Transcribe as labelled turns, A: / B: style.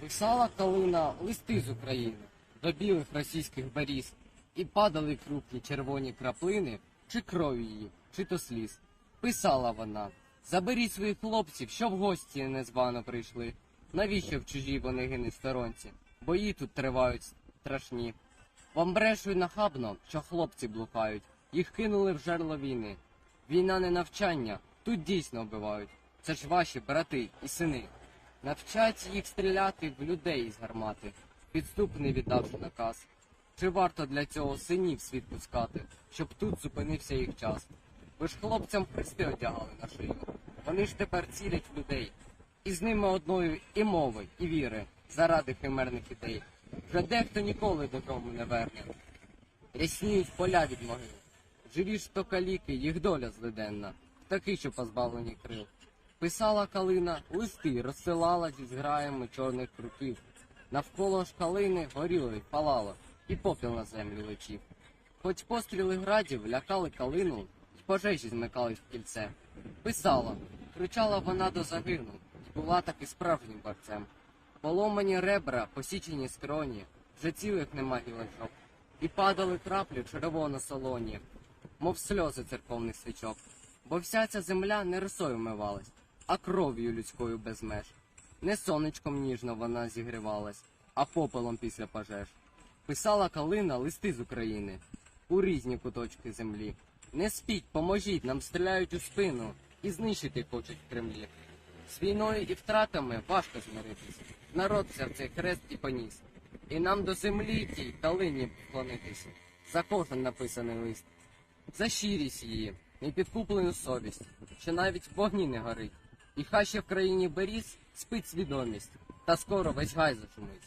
A: Писала калина листи з України до білих російських беріз, і падали крупні червоні краплини, чи крові її, чи то сліз. Писала вона Заберіть своїх хлопців, що в гості незвано прийшли. Навіщо в чужій вони гинуть сторонці? Бої тут тривають страшні. Вам брешуть нахабно, що хлопці блукають, їх кинули в жерло війни. Війна не навчання, тут дійсно вбивають. Це ж ваші брати і сини. Навчать їх стріляти в людей з гармати, підступний віддавши наказ. Чи варто для цього синів світ пускати, щоб тут зупинився їх час? Ви ж хлопцям хрести одягали на шию. Вони ж тепер цілять людей. І з ними одною і мови, і віри, заради химерних ідей. Вже дехто ніколи додому не верне. Рясніють поля від могил. Живі ж то каліки, їх доля злиденна, таки, що позбавлені крил. Писала калина, листи розсилала зі зграями чорних круків. Навколо ж калини горіло й палало, і попіл на землю летів. Хоч постріли градів лякали калину, й пожежі змикались в кільце. Писала, кричала вона до загину, й була таки справжнім борцем. Поломані ребра, посічені скроні, вже цілих нема гілочок, і падали краплі червоно солоні, мов сльози церковних свічок. Бо вся ця земля не росою вмивалась, а кров'ю людською без меж. Не сонечком ніжно вона зігрівалась, а попелом після пожеж. Писала калина листи з України у різні куточки землі. Не спіть, поможіть, нам стріляють у спину і знищити хочуть Кремлі. З війною і втратами важко змиритись. Народ цей хрест і поніс. І нам до землі тій калині вклонитись. За кожен написаний лист. За щирість її, непідкуплену совість, що навіть в вогні не горить. І хай ще в країні беріз спить свідомість, та скоро весь гай зашумить.